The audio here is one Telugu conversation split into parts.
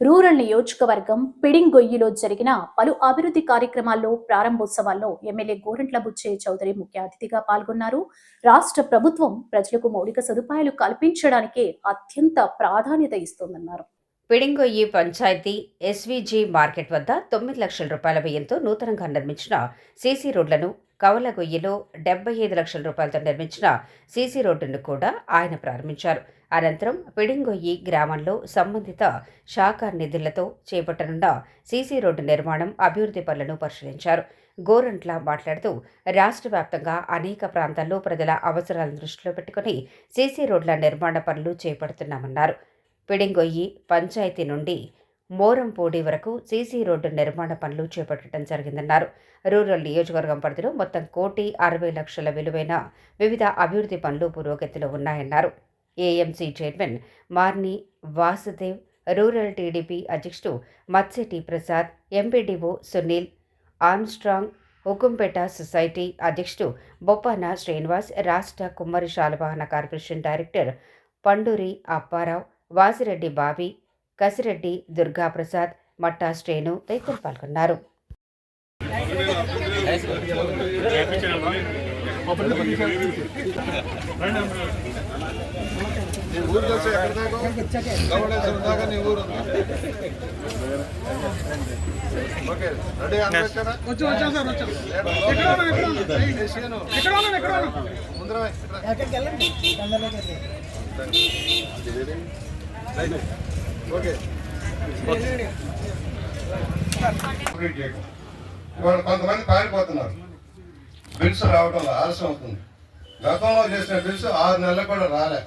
రూరల్ నియోజకవర్గం పిడింగొయ్యిలో జరిగిన పలు అభివృద్ధి కార్యక్రమాల్లో ప్రారంభోత్సవాల్లో ఎమ్మెల్యే గోరంట్ల బుచ్చయ్య చౌదరి ముఖ్య అతిథిగా పాల్గొన్నారు. రాష్ట్ర ప్రభుత్వం ప్రజలకు మౌలిక సదుపాయాలు కల్పించడానికే అత్యంత ప్రాధాన్యత ఇస్తోందన్నారు. పిడింగొయ్యి పంచాయతీ ఎస్వీజీ మార్కెట్ వద్ద తొమ్మిది లక్షల రూపాయల వ్యయంతో నూతనంగా నిర్మించిన సీసీ రోడ్లను కవలగొయ్యిలో డెబ్బై ఐదు లక్షల రూపాయలతో నిర్మించిన సీసీ రోడ్డును కూడా ఆయన ప్రారంభించారు. అనంతరం పిడింగొయ్యి గ్రామంలో సంబంధిత శాఖ నిధులతో చేపట్టనున్న సీసీ రోడ్డు నిర్మాణం అభివృద్ధి పనులను పరిశీలించారు. గోరంట్ల మాట్లాడుతూ రాష్ట్ర వ్యాప్తంగా అనేక ప్రాంతాల్లో ప్రజల అవసరాలను దృష్టిలో పెట్టుకుని సీసీ రోడ్ల నిర్మాణ పనులు చేపడుతున్నామన్నారు. పిడింగొయ్యి పంచాయతీ నుండి మోరంపూడి వరకు సీసీ రోడ్డు నిర్మాణ పనులు చేపట్టడం జరిగిందన్నారు. రూరల్ నియోజకవర్గం పరిధిలో మొత్తం కోటి అరవై లక్షల విలువైన వివిధ అభివృద్ధి పనులు పురోగతిలో ఉన్నాయన్నారు. AMC chairman Marni Vasudev rural TDP అధ్యక్షుడు Matsetti Prasad MPDO Sunil Armstrong Hukumpeta society అధ్యక్షుడు బొప్పన శ్రీనివాస్ రాష్ట్ర కుమ్మరి శాలవాహన కార్పొరేషన్ డైరెక్టర్ పండూరి అప్పారావు వాసిరెడ్డి బావి కసిరెడ్డి దుర్గాప్రసాద్ మట్టా శ్రేణు తదితరులు పాల్గొన్నారు. నీ ఊరు తెలుసు ఎక్కడ దాకా గౌడేశ్వరం దాకా నీ ఊరు ఓకే రెడీ అనిపించారా సార్ ఎక్కడ ఎక్కడ ఎక్కడ ముందర ఓకే ఇవాళ కొంతమంది పారిపోతున్నారు. బిల్స్ రావడం ఆలస్యం అవుతుంది. గతంలో చేసిన బిల్స్ ఆరు నెలలు కూడా రాలే.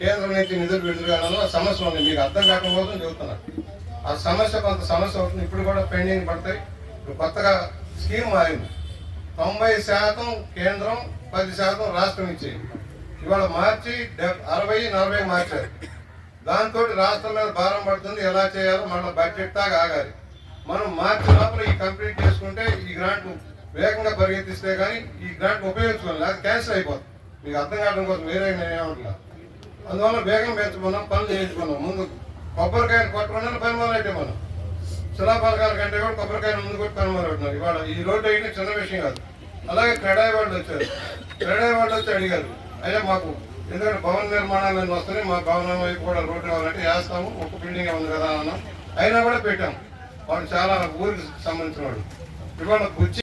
కేంద్రం నుంచి నిధులు విడుదల కావడంలో సమస్య ఉంది. మీకు అర్థం కాకపోతే చెబుతున్నా. ఆ సమస్య కొంత సమస్య అవుతుంది. ఇప్పుడు కూడా పెండింగ్ పడతాయి. ఇప్పుడు కొత్తగా స్కీమ్ మారింది. తొంభై శాతం కేంద్రం పది శాతం రాష్ట్రం ఇచ్చేది ఇవాళ మార్చి డెబ్ అరవై నలభై మార్చారు. దాంతో రాష్ట్రం మీద భారం పడుతుంది. ఎలా చేయాలో మళ్ళీ బడ్జెట్ దాకా ఆగాలి. మనం మార్చి లోపల ఈ కంప్లీట్ చేసుకుంటే ఈ గ్రాంట్ వేగంగా పరిగెత్తిస్తే కానీ ఈ గ్రాంట్ ఉపయోగించుకోవాలి. అది క్యాన్సిల్ అయిపోతుంది. మీకు అర్థం కావడం కోసం వేరే నేనేమంటున్నా అందువల్ల వేగం పెంచుకున్నాం పనులు చేయించుకున్నాం ముందు. కొబ్బరికాయలు కొట్టుకున్నాను పని మొదలెట్టే మనం శిలాపలకాల కంటే కూడా కొబ్బరికాయలు ముందు కొట్టి పని మొదలెట్టినారు ఇవాళ ఈ రోడ్డు అయితే చిన్న విషయం కాదు. అలాగే క్రెడాయి వాళ్ళు వచ్చారు. క్రెడాయి వాళ్ళు వచ్చి అడిగారు. అయ్యా మాకు ఎందుకంటే భవన నిర్మాణాలు అన్నీ వస్తున్నాయి మా భవనం వైపు కూడా రోడ్డు కావాలంటే వేస్తాము ఒక బిల్డింగ్ ఉంది కదా అన్నాం. అయినా కూడా పెట్టాం. వాడు చాలా ఊరికి సంబంధించిన వాడు ఇవాళ బుచ్చి